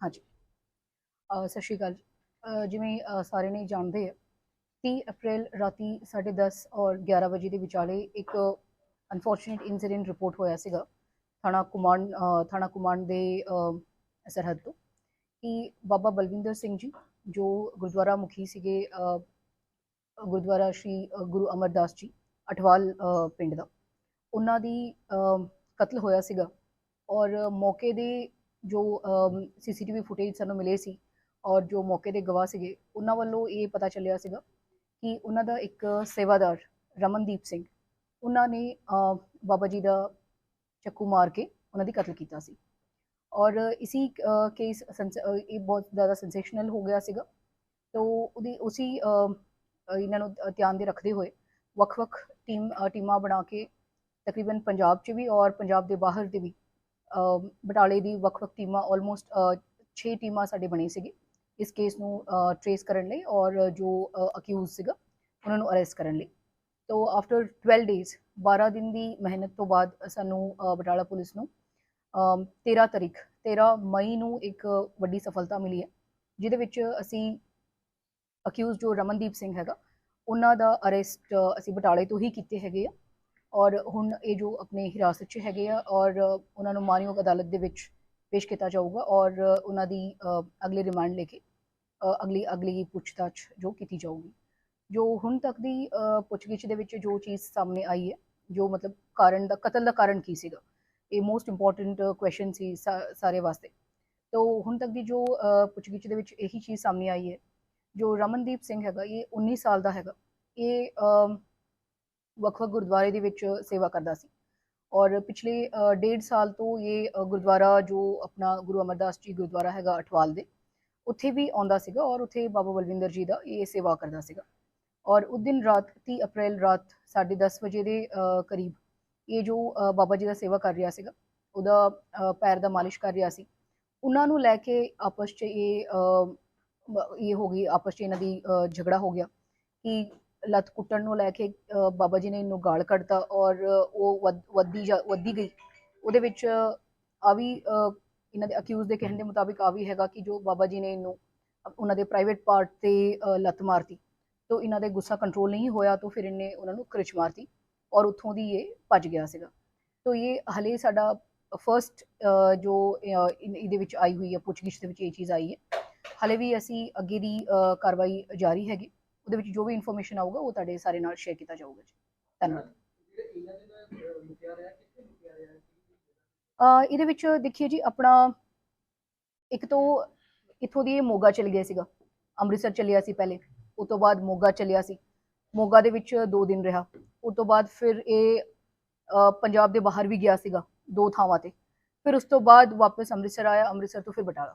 ਹਾਂਜੀ ਅਹ ਸਤਿ ਸ਼੍ਰੀ ਅਕਾਲ ਜੀ। ਅਹ ਜਿਵੇਂ ਅਹ ਸਾਰੇ ਨੇ ਜਾਣਦੇ ਆ 30 ਅਪ੍ਰੈਲ ਰਾਤੀ 10:30 ਔਰ 11 ਵਜੇ ਦੇ ਵਿਚਾਲੇ ਇੱਕ ਅਨਫੋਰਚੂਨੇਟ ਇਨਸੀਡੈਂਟ ਰਿਪੋਰਟ ਹੋਇਆ ਸੀਗਾ ਥਾਣਾ ਕੁਮਾਨ ਥਾਣਾ ਕੁਮਾਨ ਦੇ ਅਹ, ਸਰਹੱਦ ਤੋਂ ਕਿ ਬਾਬਾ ਬਲਵਿੰਦਰ ਸਿੰਘ ਜੀ ਜੋ ਗੁਰਦੁਆਰਾ ਮੁਖੀ ਸੀਗੇ ਅਹ, ਗੁਰਦੁਆਰਾ ਸ਼੍ਰੀ ਅਹ, ਗੁਰੂ ਅਮਰਦਾਸ ਜੀ ਅਠਵਾਲ ਅਹ, ਪਿੰਡ ਦਾ ਉਹਨਾਂ ਦੀ ਅਹ, ਕਤਲ ਹੋਇਆ ਸੀਗਾ ਔਰ ਮੌਕੇ ਦੇ ਜੋ ਸੀਸੀਟੀਵੀ ਫੁਟੇਜ ਸਾਨੂੰ ਮਿਲੇ ਸੀ ਔਰ ਜੋ ਮੌਕੇ ਦੇ ਗਵਾਹ ਸੀਗੇ, ਉਹਨਾਂ ਵੱਲੋਂ ਇਹ ਪਤਾ ਚੱਲਿਆ ਸੀਗਾ ਕਿ ਉਹਨਾਂ ਦਾ ਇੱਕ ਸੇਵਾਦਾਰ ਰਮਨਦੀਪ ਸਿੰਘ, ਉਹਨਾਂ ਨੇ ਬਾਬਾ ਜੀ ਦਾ ਚੱਕੂ ਮਾਰ ਕੇ ਉਹਨਾਂ ਦੀ ਕਤਲ ਕੀਤਾ ਸੀ। ਔਰ ਇਸੀ ਕੇਸ ਇਹ ਬਹੁਤ ਜ਼ਿਆਦਾ ਸੈਂਸੇਸ਼ਨਲ ਹੋ ਗਿਆ ਸੀਗਾ। ਤੋ ਉਹਦੀ, ਉਸੀ ਇਹਨਾਂ ਨੂੰ ਧਿਆਨ ਦੇ ਰੱਖਦੇ ਹੋਏ ਵੱਖ-ਵੱਖ ਟੀਮ ਟੀਮਾਂ ਬਣਾ ਕੇ ਤਕਰੀਬਨ ਪੰਜਾਬ 'ਚ ਵੀ ਔਰ ਪੰਜਾਬ ਦੇ ਬਾਹਰ ਦੇ ਵੀ ਬਟਾਲੇ ਦੀ ਵੱਖ-ਵੱਖ ਟੀਮਾਂ ਆਲਮੋਸਟ 6 ਟੀਮਾਂ ਸਾਡੇ ਬਣੇ ਸੀਗੇ। ਇਸ ਕੇਸ ਨੂੰ ਟਰੇਸ ਕਰਨ ਲਈ ਔਰ ਜੋ ਅਕਿਊਜ਼ ਸੀਗਾ ਉਹਨਾਂ ਨੂੰ ਅਰੈਸਟ ਕਰਨ ਲਈ। ਤੋ ਆਫਟਰ 12 ਡੇਜ਼ 12 ਦਿਨ ਦੀ ਮਿਹਨਤ ਤੋਂ ਬਾਅਦ ਸਾਨੂੰ ਬਟਾਲਾ ਪੁਲਿਸ ਨੂੰ ਅਮ, 13 ਤਾਰੀਖ 13 ਮਈ ਨੂੰ ਇੱਕ ਵੱਡੀ ਸਫਲਤਾ ਮਿਲੀ ਹੈ ਜਿਹਦੇ ਵਿੱਚ ਅਸੀਂ ਅਕਿਊਜ਼ ਜੋ ਰਮਨਦੀਪ ਸਿੰਘ ਹੈਗਾ ਉਹਨਾਂ ਦਾ ਅਰੈਸਟ ਅਸੀਂ ਬਟਾਲੇ ਤੋਂ ਹੀ ਕੀਤੇ ਹੈਗੇ ਆ। ਔਰ ਹੁਣ ਇਹ ਜੋ ਆਪਣੇ ਹਿਰਾਸਤ 'ਚ ਹੈਗੇ ਆ ਔਰ ਉਹਨਾਂ ਨੂੰ ਮਾਨਯੋਗ ਅਦਾਲਤ ਦੇ ਵਿੱਚ ਪੇਸ਼ ਕੀਤਾ ਜਾਊਗਾ ਔਰ ਉਹਨਾਂ ਦੀ ਅਗਲੇ ਰਿਮਾਂਡ ਲੈ ਕੇ ਅਗਲੀ ਅਗਲੀ ਪੁੱਛਤਾਛ ਜੋ ਕੀਤੀ ਜਾਊਗੀ। ਜੋ ਹੁਣ ਤੱਕ ਦੀ ਪੁੱਛਗਿੱਛ ਦੇ ਵਿੱਚ ਜੋ ਚੀਜ਼ ਸਾਹਮਣੇ ਆਈ ਹੈ, ਜੋ ਮਤਲਬ ਕਾਰਨ ਦਾ, ਕਤਲ ਦਾ ਕਾਰਨ ਕੀ ਸੀਗਾ, ਇਹ ਮੋਸਟ ਇੰਪੋਰਟੈਂਟ ਕੁਐਸਚਨ ਸੀ ਸਾ- ਸਾਰੇ ਵਾਸਤੇ। ਤੋ ਹੁਣ ਤੱਕ ਦੀ ਜੋ ਪੁੱਛਗਿੱਛ ਦੇ ਵਿੱਚ ਇਹੀ ਚੀਜ਼ ਸਾਹਮਣੇ ਆਈ ਹੈ, ਜੋ ਰਮਨਦੀਪ ਸਿੰਘ ਹੈਗਾ, ਇਹ 19 ਸਾਲ ਦਾ ਹੈਗਾ, ਇਹ ਵੱਖ-ਵੱਖ ਗੁਰਦੁਆਰੇ ਦੇ ਵਿੱਚ ਸੇਵਾ ਕਰਦਾ ਸੀ। ਔਰ ਪਿਛਲੇ ਅ, ਡੇਢ ਸਾਲ ਤੋਂ ਇਹ ਗੁਰਦੁਆਰਾ ਜੋ ਆਪਣਾ ਗੁਰੂ ਅਮਰਦਾਸ ਜੀ ਗੁਰਦੁਆਰਾ ਹੈਗਾ ਅਠਵਾਲ ਦੇ ਉੱਥੇ ਵੀ ਆਉਂਦਾ ਸੀਗਾ ਔਰ ਉੱਥੇ ਬਾਬਾ ਬਲਵਿੰਦਰ ਜੀ ਦਾ ਇਹ ਸੇਵਾ ਕਰਦਾ ਸੀਗਾ। ਔਰ ਉਸ ਦਿਨ ਰਾਤ 30 ਅਪ੍ਰੈਲ ਰਾਤ 10:30 ਵਜੇ ਦੇ ਕਰੀਬ ਇਹ ਜੋ ਬਾਬਾ ਜੀ ਦਾ ਸੇਵਾ ਕਰ ਰਿਹਾ ਸੀਗਾ ਉਹਦਾ ਪੈਰ ਦਾ ਮਾਲਿਸ਼ ਕਰ ਰਿਹਾ ਸੀ। ਉਹਨਾਂ ਨੂੰ ਲੈ ਕੇ ਆਪਸ 'ਚ ਇਹ ਇਹ ਹੋ ਗਈ ਆਪਸ 'ਚ ਇਹਨਾਂ ਦੀ ਝਗੜਾ ਹੋ ਗਿਆ ਕਿ ਲੱਤ ਕੁੱਟਣ ਨੂੰ ਲੈ ਕੇ ਬਾਬਾ ਜੀ ਨੇ ਇਹਨੂੰ ਗਾਲ ਕੱਢਤਾ ਔਰ ਉਹ ਵੱਧ- ਵੱਧਦੀ ਜਾ- ਵੱਧਦੀ ਗਈ। ਉਹਦੇ ਵਿੱਚ ਆ ਵੀ ਇਹਨਾਂ ਦੇ ਅਕਿਊਜ਼ ਦੇ ਕਹਿਣ ਦੇ ਮੁਤਾਬਿਕ ਆ ਵੀ ਹੈਗਾ ਕਿ ਜੋ ਬਾਬਾ ਜੀ ਨੇ ਇਹਨੂੰ, ਉਹਨਾਂ ਦੇ ਪ੍ਰਾਈਵੇਟ ਪਾਰਟ ਤੇ ਲੱਤ ਮਾਰਤੀ। ਤੋਂ ਇਹਨਾਂ ਦੇ ਗੁੱਸਾ ਕੰਟਰੋਲ ਨਹੀਂ ਹੋਇਆ ਤਾਂ ਫਿਰ ਇਹਨੇ ਉਹਨਾਂ ਨੂੰ ਕ੍ਰਿਚ ਮਾਰਤੀ ਔਰ ਉੱਥੋਂ ਦੀ ਇਹ ਭੱਜ ਗਿਆ ਸੀਗਾ। ਤੋ ਇਹ ਹਲੇ ਸਾਡਾ ਫਰਸਟ ਜੋ ਇਹਦੇ ਵਿੱਚ ਆਈ ਹੋਈ ਹੈ, ਪੁੱਛਗਿੱਛ ਦੇ ਵਿੱਚ ਇਹ ਚੀਜ਼ ਆਈ ਹੈ। ਹਲੇ ਵੀ ਅਸੀਂ ਅੱਗੇ ਦੀ ਕਾਰਵਾਈ ਜਾਰੀ ਹੈਗੀ। ਉਹਦੇ ਵਿੱਚ ਜੋ ਵੀ ਇਨਫੋਰਮੇਸ਼ਨ ਆਊਗਾ, ਉਹ ਤੁਹਾਡੇ ਸਾਰੇ ਨਾਲ ਸ਼ੇਅਰ ਕੀਤਾ ਜਾਊਗਾ ਜੀ। ਧੰਨਵਾਦ। ਇਹਦੇ ਵਿੱਚ ਦੇਖੀਏ ਜੀ, ਆਪਣਾ ਇੱਕ ਤੋਂ ਇੱਥੋਂ ਦੀ ਇਹ ਮੋਗਾ ਚਲ ਗਿਆ ਸੀਗਾ। ਅੰਮ੍ਰਿਤਸਰ ਚੱਲਿਆ ਸੀ ਪਹਿਲੇ ਉਸ ਤੋਂ ਬਾਅਦ ਮੋਗਾ ਚੱਲਿਆ ਸੀ। ਮੋਗਾ ਦੇ ਵਿੱਚ 2 ਦਿਨ ਰਿਹਾ। ਉਸ ਤੋਂ ਬਾਅਦ ਫਿਰ ਇਹ ਪੰਜਾਬ ਦੇ ਬਾਹਰ ਵੀ ਗਿਆ ਸੀਗਾ, ਦੋ ਥਾਵਾਂ ਤੇ। ਫਿਰ ਉਸ ਤੋਂ ਬਾਅਦ ਵਾਪਸ ਅੰਮ੍ਰਿਤਸਰ ਆਇਆ, ਅੰਮ੍ਰਿਤਸਰ ਤੋਂ ਫਿਰ ਬਟਾਲਾ।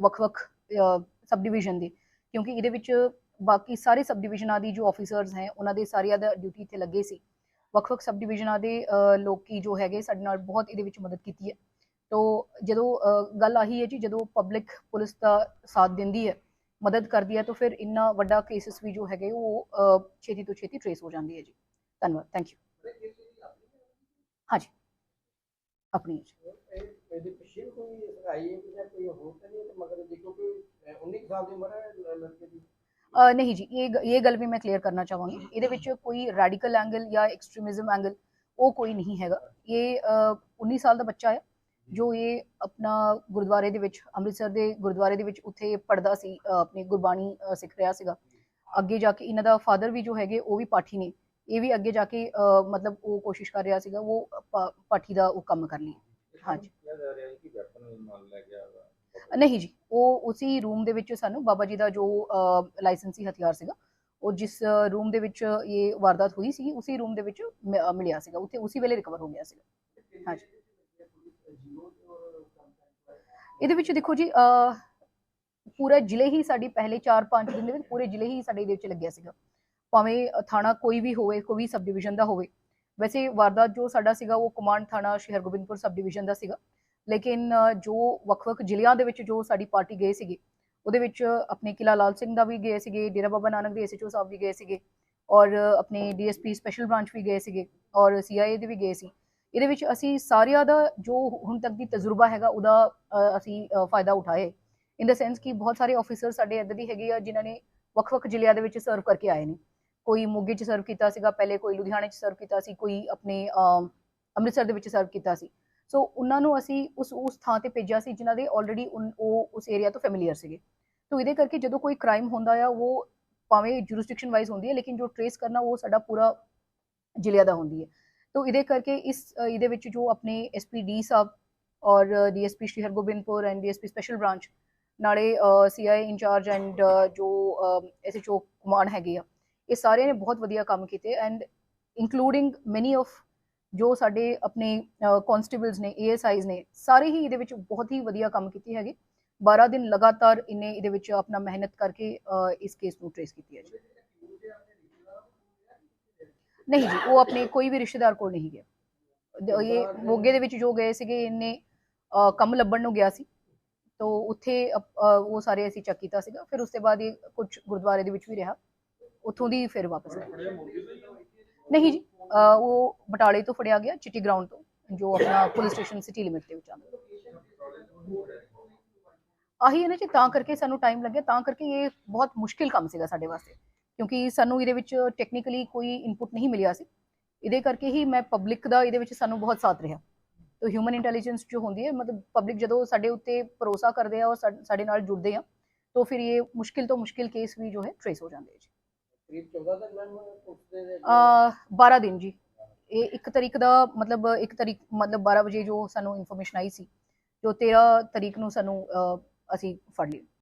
ਵੱਖ-ਵੱਖ ਸਬ ਡਿਵੀਜ਼ਨ ਦੇ ਕਿਉਂਕਿ ਇਹਦੇ ਵਿੱਚ ਬਾਕੀ ਸਾਰੇ ਸਬ ਡਿਵੀਜ਼ਨਾਂ ਦੀ ਜੋ ਆਫੀਸਰਸ ਹੈ ਉਹਨਾਂ ਦੇ ਸਾਰਿਆਂ ਦਾ ਡਿਊਟੀ ਇੱਥੇ ਲੱਗੇ ਸੀ। ਵੱਖ-ਵੱਖ ਸਬ ਡਿਵੀਜ਼ਨਾਂ ਦੇ ਅ, ਲੋਕੀ ਜੋ ਹੈਗੇ ਸਾਡੇ ਨਾਲ ਬਹੁਤ ਇਹਦੇ ਵਿੱਚ ਮਦਦ ਕੀਤੀ ਹੈ। ਤੋ ਜਦੋਂ ਗੱਲ ਆਹੀ ਹੈ ਜੀ ਜਦੋਂ ਪਬਲਿਕ ਪੁਲਿਸ ਦਾ ਸਾਥ ਦਿੰਦੀ ਹੈ ਮਦਦ ਕਰਦੀ ਹੈ ਤਾਂ ਫਿਰ ਇੰਨਾ ਵੱਡਾ ਕੇਸਸ ਵੀ ਜੋ ਹੈਗੇ ਉਹ ਛੇਤੀ ਤੋਂ ਛੇਤੀ ਟਰੇਸ ਹੋ ਜਾਂਦੀ ਹੈ ਜੀ। ਧੰਨਵਾਦ ਥੈਂਕ ਯੂ ਹਾਂਜੀ। ਆਪਣੀ ਹੈ ਜੀ। ਇਹ- ਇਹਦੇ ਪਿੱਛੇ ਕੋਈ ਸਗਾਈ ਹੈ ਜਾਂ ਕੋਈ ਹੋਰ ਤਾਂ ਨਹੀਂ ਮਗਰ ਦੇਖੋ ਕਿ ਅਹ, 19 ਸਾਲ ਦੀ ਉਮਰ ਹੈ ਲੜਕੇ ਦੀ। ਨਹੀਂ ਜੀ ਇਹ ਇਹ ਗੱਲ ਵੀ ਮੈਂ ਕਲੀਅਰ ਕਰਨਾ ਚਾਹਾਂਗੀ। ਇਹਦੇ ਵਿੱਚ ਕੋਈ ਰੈਡੀਕਲ ਐਂਗਲ ਜਾਂ ਐਕਸਟ੍ਰੀਮਿਜ਼ਮ ਐਂਗਲ ਉਹ ਕੋਈ ਨਹੀਂ ਹੈਗਾ। ਇਹ ਅ, 19 ਸਾਲ ਦਾ ਬੱਚਾ ਹੈ ਜੋ ਇਹ ਆਪਣਾ ਗੁਰਦੁਆਰੇ ਦੇ ਵਿੱਚ ਅੰਮ੍ਰਿਤਸਰ ਦੇ ਗੁਰਦੁਆਰੇ ਦੇ ਵਿੱਚ ਉੱਥੇ ਪੜਦਾ ਸੀ ਆਪਣੀ ਗੁਰਬਾਣੀ ਸਿੱਖ ਰਿਹਾ ਸੀਗਾ। ਅੱਗੇ ਜਾ ਕੇ ਇਹਨਾਂ ਦਾ ਫਾਦਰ ਵੀ ਜੋ ਹੈਗੇ ਉਹ ਵੀ ਪਾਠੀ ਨੇ। ਇਹ ਵੀ ਅੱਗੇ ਜਾ ਕੇ ਮਤਲਬ ਉਹ ਕੋਸ਼ਿਸ਼ ਕਰ ਰਿਹਾ ਸੀਗਾ, ਉਹ ਪਾਠੀ ਦਾ ਉਹ ਕੰਮ ਕਰ ਲਈ। ਹਾਂਜੀ। ਨਹੀਂ ਜੀ, ਉਹ ਉਸੇ ਰੂਮ ਦੇ ਵਿੱਚ ਸਾਨੂੰ ਬਾਬਾ ਜੀ ਦਾ ਜੋ ਲਾਇਸੈਂਸੀ ਹਥਿਆਰ ਸੀਗਾ, ਉਹ ਜਿਸ ਰੂਮ ਦੇ ਵਿੱਚ ਇਹ ਵਾਰਦਾਤ ਹੋਈ ਸੀ, ਉਸੇ ਰੂਮ ਦੇ ਵਿੱਚ ਮਿਲਿਆ ਸੀਗਾ। ਉੱਥੇ ਉਸੇ ਵੇਲੇ ਰਿਕਵਰ ਹੋ ਗਿਆ ਸੀਗਾ। ਹਾਂਜੀ। ਇਹਦੇ ਵਿੱਚ ਦੇਖੋ ਜੀ ਪੂਰਾ ਜ਼ਿਲ੍ਹੇ ਹੀ ਸਾਡੀ ਪਹਿਲੇ 4-5 ਦਿਨ ਦੇ ਵਿੱਚ, ਪੂਰੇ ਜ਼ਿਲ੍ਹੇ ਹੀ ਸਾਡੇ ਇਹਦੇ ਵਿੱਚ ਲੱਗਿਆ ਸੀਗਾ। ਭਾਵੇਂ ਥਾਣਾ ਕੋਈ ਵੀ ਹੋਵੇ, ਕੋਈ ਵੀ ਸਬ ਡਿਵੀਜ਼ਨ ਦਾ ਹੋਵੇ। ਵੈਸੇ ਵਾਰਦਾਤ ਜੋ ਸਾਡਾ ਸੀਗਾ, ਉਹ ਕਮਾਂਡ ਥਾਣਾ ਸ਼੍ਰੀ ਹਰਗੋਬਿੰਦਪੁਰ ਸਬ ਡਿਵੀਜ਼ਨ ਦਾ ਸੀਗਾ। ਲੇਕਿਨ ਜੋ ਵੱਖ-ਵੱਖ ਜ਼ਿਲ੍ਹਿਆਂ ਦੇ ਵਿੱਚ ਜੋ ਸਾਡੀ ਪਾਰਟੀ ਗਏ ਸੀਗੇ, ਉਹਦੇ ਵਿੱਚ ਆਪਣੇ ਕਿਲਾ ਲਾਲ ਸਿੰਘ ਦਾ ਵੀ ਗਏ ਸੀਗੇ, ਡੇਰਾ ਬਾਬਾ ਨਾਨਕ ਦੇ ਐਸਐਚਓ ਸਾਹਿਬ ਵੀ ਗਏ ਸੀਗੇ, ਔਰ ਆਪਣੇ ਡੀਐਸਪੀ ਸਪੈਸ਼ਲ ਬ੍ਰਾਂਚ ਵੀ ਗਏ ਸੀਗੇ, ਔਰ ਸੀਆਈਏ ਦੇ ਵੀ ਗਏ ਸੀ। ਇਹਦੇ ਵਿੱਚ ਅਸੀਂ ਸਾਰਿਆਂ ਦਾ ਜੋ ਹੁਣ ਤੱਕ ਦੀ ਤਜਰਬਾ ਹੈਗਾ, ਉਹਦਾ ਅਸੀਂ ਫਾਇਦਾ ਉਠਾਏ। ਇਨ ਦਾ ਸੈਂਸ ਕਿ ਬਹੁਤ ਸਾਰੇ ਆਫੀਸਰ ਸਾਡੇ ਇੱਦਾਂ ਦੀ ਹੈਗੇ ਆ, ਜਿਨ੍ਹਾਂ ਨੇ ਵੱਖ-ਵੱਖ ਜ਼ਿਲ੍ਹਿਆਂ ਦੇ ਵਿੱਚ ਸਰਵ ਕਰਕੇ ਆਏ ਨੇ। ਕੋਈ ਮੋਗੇ 'ਚ ਸਰਵ ਕੀਤਾ ਸੀਗਾ, ਪਹਿਲੇ ਕੋਈ ਲੁਧਿਆਣੇ 'ਚ ਸਰਵ ਕੀਤਾ ਸੀ, ਕੋਈ ਆਪਣੇ ਅੰਮ੍ਰਿਤਸਰ ਦੇ ਵਿੱਚ ਸਰਵ ਕੀਤਾ ਸੀ। ਸੋ ਉਹਨਾਂ ਨੂੰ ਅਸੀਂ ਉਸ ਉਸ ਥਾਂ ਤੇ ਭੇਜਿਆ ਸੀ ਜਿਨ੍ਹਾਂ ਦੇ ਆਲਰੇਡੀ ਉਹ ਉਸ ਏਰੀਆ ਤੋਂ ਫੈਮਿਲੀਅਰ ਸੀਗੇ। ਸੋ ਇਹਦੇ ਕਰਕੇ ਜਦੋਂ ਕੋਈ ਕ੍ਰਾਈਮ ਹੁੰਦਾ ਆ, ਉਹ ਭਾਵੇਂ ਜੁਰਿਸਡਿਕਸ਼ਨ ਵਾਈਜ਼ ਹੁੰਦੀ ਹੈ, ਲੇਕਿਨ ਜੋ ਟਰੇਸ ਕਰਨਾ, ਉਹ ਸਾਡਾ ਪੂਰਾ ਜ਼ਿਲ੍ਹਿਆਂ ਦਾ ਹੁੰਦੀ ਹੈ। ਤੋ ਇਹਦੇ ਕਰਕੇ ਇਸ, ਇਹਦੇ ਵਿੱਚ ਜੋ ਆਪਣੇ ਐਸਪੀਡੀ ਸਾਹਿਬ ਔਰ DSP Shri Hargobindpur and DSP special branch ਨਾਲੇ ਸੀਆਈ ਇੰਚਾਰਜ ਐਂਡ ਜੋ ਐਸਐਚਓ ਕਮਾਂਡ ਹੈਗੇ ਆ ਇਹ ਸਾਰਿਆਂ ਨੇ ਬਹੁਤ ਵਧੀਆ ਕੰਮ ਕੀਤੇ ਐਂਡ ਇਨਕਲੂਡਿੰਗ ਮੈਨੀ ਆਫ ਜੋ ਸਾਡੇ ਆਪਣੇ ਕਨਸਟੇਬਲਸ ਨੇ ਏਐਸਆਈਜ਼ ਨੇ, ਸਾਰੇ ਹੀ ਇਹਦੇ ਵਿੱਚ ਬਹੁਤ ਹੀ ਵਧੀਆ ਕੰਮ ਕੀਤੇ ਹੈਗੇ। 12 ਦਿਨ ਲਗਾਤਾਰ ਇਹਨੇ ਇਹਦੇ ਵਿੱਚ ਆਪਣਾ ਮਿਹਨਤ ਕਰਕੇ ਇਸ ਕੇਸ ਨੂੰ ਟ੍ਰੇਸ ਕੀਤੀ ਹੈ ਜੀ। ਨਹੀਂ ਜੀ, ਉਹ ਆਪਣੇ ਕੋਈ ਵੀ ਰਿਸ਼ਤੇਦਾਰ ਕੋਲ ਨਹੀਂ ਗਿਆ। ਇਹ ਮੋਗੇ ਦੇ ਵਿੱਚ ਜੋ ਗਏ ਸੀਗੇ, ਇਹਨੇ ਕੰਮ ਲੱਭਣ ਨੂੰ ਗਿਆ ਸੀ। ਤੋ ਉੱਥੇ ਉਹ ਸਾਰੇ ਅਸੀਂ ਚੈੱਕ ਕੀਤਾ ਸੀਗਾ। ਫਿਰ ਉਸ ਤੋਂ ਬਾਅਦ ਇਹ ਕੁਝ ਗੁਰਦੁਆਰੇ ਦੇ ਵਿੱਚ ਵੀ ਰਿਹਾ। ਉੱਥੋਂ ਦੀ ਫਿਰ ਵਾਪਸ ਆਇਆ ਨਹੀਂ ਜੀ ਉਹ ਬਟਾਲੇ ਤੋਂ ਫੜਿਆ ਗਿਆ, ਚਿੱਟੀ ਗਰਾਊਂਡ ਤੋਂ, ਜੋ ਆਪਣਾ ਪੁਲਿਸ ਸਟੇਸ਼ਨ ਸਿਟੀ ਲਿਮਿਟ ਦੇ ਵਿੱਚ ਆਉਂਦਾ। ਆਹੀ ਹੈ ਤਾਂ ਕਰਕੇ ਸਾਨੂੰ ਟਾਈਮ ਲੱਗਿਆ, ਤਾਂ ਕਰਕੇ ਇਹ ਬਹੁਤ ਮੁਸ਼ਕਿਲ ਕੰਮ ਸੀਗਾ ਸਾਡੇ ਵਾਸਤੇ। ਕਿਉਂਕਿ ਸਾਨੂੰ ਇਹਦੇ ਵਿੱਚ ਟੈਕਨੀਕਲੀ ਕੋਈ ਇਨਪੁਟ ਨਹੀਂ ਮਿਲਿਆ ਸੀ। ਇਹਦੇ ਕਰਕੇ ਹੀ ਮੈਂ ਪਬਲਿਕ ਦਾ ਇਹਦੇ ਵਿੱਚ ਸਾਨੂੰ ਬਹੁਤ ਸਾਥ ਰਿਹਾ। ਤੋ ਹਿਊਮਨ ਇੰਟੈਲੀਜੈਂਸ ਜੋ ਹੁੰਦੀ ਹੈ, ਮਤਲਬ ਪਬਲਿਕ ਜਦੋਂ ਸਾਡੇ ਉੱਤੇ ਭਰੋਸਾ ਕਰਦੇ ਆ ਔਰ ਸਾਡੇ ਨਾਲ ਜੁੜਦੇ ਆ, ਤੋ ਫਿਰ ਇਹ ਮੁਸ਼ਕਿਲ ਤੋਂ ਮੁਸ਼ਕਿਲ ਕੇਸ ਵੀ ਜੋ ਹੈ ਟਰੇਸ ਹੋ ਜਾਂਦੇ ਜੀ। ਕਰੀਬ 14 ਦਿਨ ਮੈਮ ਪੁੱਛਦੇ ਨੇ ਅਹ 12 ਦਿਨ ਜੀ। ਇਹ ਇੱਕ ਤਰੀਕ ਦਾ ਮਤਲਬ ਇੱਕ ਤਰੀਕ ਮਤਲਬ 12 ਵਜੇ ਜੋ ਸਾਨੂੰ ਇਨਫੋਰਮੇਸ਼ਨ ਆਈ ਸੀ ਜੋ 13 ਤਰੀਕ ਨੂੰ ਸਾਨੂੰ ਅਹ, ਅਸੀਂ ਫੜ ਲਈ